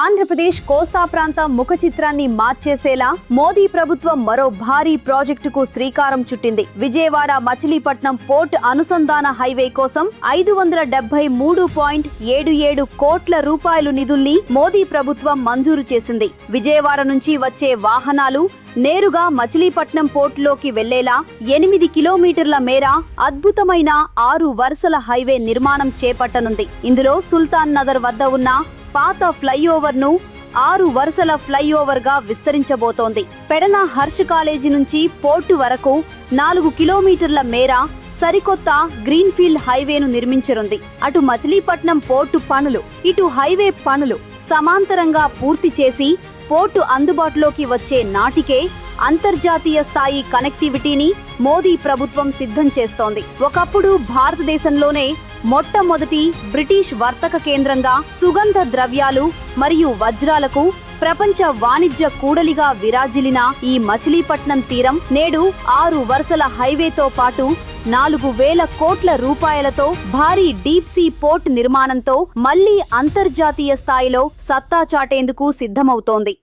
ఆంధ్రప్రదేశ్ కోస్తా ప్రాంత ముఖ చిత్రాన్ని మార్చేసేలా మోదీ ప్రభుత్వం మరో భారీ ప్రాజెక్టుకు శ్రీకారం చుట్టింది. విజయవాడ మచిలీపట్నం పోర్ట్ అనుసంధాన హైవే కోసం ఐదు వందల డెబ్బై మూడు పాయింట్ ఏడు ఏడు కోట్ల రూపాయలు నిధుల్ని మోదీ ప్రభుత్వం మంజూరు చేసింది. విజయవాడ నుంచి వచ్చే వాహనాలు నేరుగా మచిలీపట్నం పోర్టులోకి వెళ్ళేలా ఎనిమిది కిలోమీటర్ల మేర అద్భుతమైన ఆరు వరుసల హైవే నిర్మాణం చేపట్టనుంది. ఇందులో సుల్తాన్ నగర్ వద్ద ఉన్న పాత ఫ్లైఓవర్ను ఆరు వరుసల ఫ్లైఓవర్గా విస్తరించబోతోంది. పెడన హర్ష్ కాలేజీ నుంచి పోర్టు వరకు నాలుగు కిలోమీటర్ల మేర సరికొత్త గ్రీన్ఫీల్డ్ హైవేను నిర్మించనుంది. అటు మచిలీపట్నం పోర్టు పనులు ఇటు హైవే పనులు సమాంతరంగా పూర్తి చేసి పోర్టు అందుబాటులోకి వచ్చే నాటికే అంతర్జాతీయ స్థాయి కనెక్టివిటీని మోదీ ప్రభుత్వం సిద్ధం చేస్తోంది. ఒకప్పుడు భారతదేశంలోనే మొట్టమొదటి బ్రిటిష్ వర్తక కేంద్రంగా సుగంధ ద్రవ్యాలు మరియు వజ్రాలకు ప్రపంచ వాణిజ్య కూడలిగా విరాజిలిన ఈ మచిలీపట్నం తీరం నేడు ఆరు వరుసల హైవేతో పాటు నాలుగు వేల కోట్ల రూపాయలతో భారీ డీప్ సీ పోర్ట్ నిర్మాణంతో మళ్ళీ అంతర్జాతీయ స్థాయిలో సత్తా చాటేందుకు సిద్ధమవుతోంది.